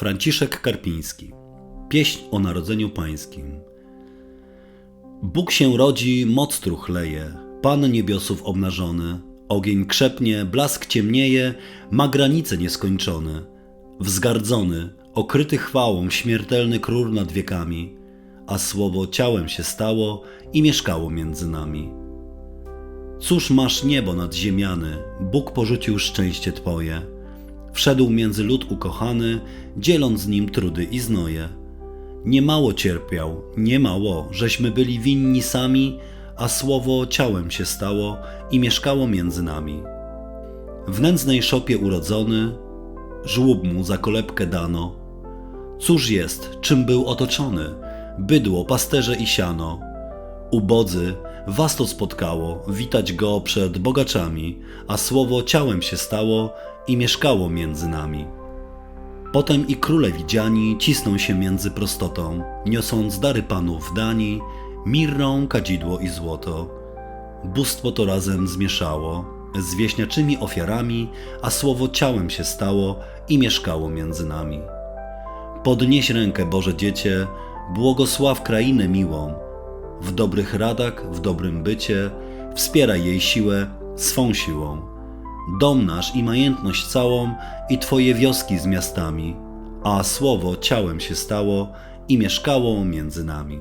Franciszek Karpiński. Pieśń o Narodzeniu Pańskim. Bóg się rodzi, moc truchleje, Pan niebiosów obnażony, ogień krzepnie, blask ciemnieje, ma granice nieskończone. Wzgardzony, okryty chwałą, śmiertelny król nad wiekami, a słowo ciałem się stało i mieszkało między nami. Cóż masz niebo nad ziemiany, Bóg porzucił szczęście Twoje. Wszedł między lud ukochany, dzieląc z nim trudy i znoje. Niemało cierpiał, niemało, żeśmy byli winni sami, a słowo ciałem się stało i mieszkało między nami. W nędznej szopie urodzony, żłób mu za kolebkę dano. Cóż jest, czym był otoczony? Bydło, pasterze i siano. Ubodzy, was to spotkało, witać go przed bogaczami, a słowo ciałem się stało i mieszkało między nami. Potem i króle widziani cisną się między prostotą, niosąc dary panów dani, mirrą, kadzidło i złoto. Bóstwo to razem zmieszało, z wieśniaczymi ofiarami, a słowo ciałem się stało i mieszkało między nami. Podnieś rękę, Boże Dziecię, błogosław krainę miłą. W dobrych radach, w dobrym bycie, wspieraj jej siłę swą siłą. Dom nasz i majętność całą i Twoje wioski z miastami, a słowo ciałem się stało i mieszkało między nami.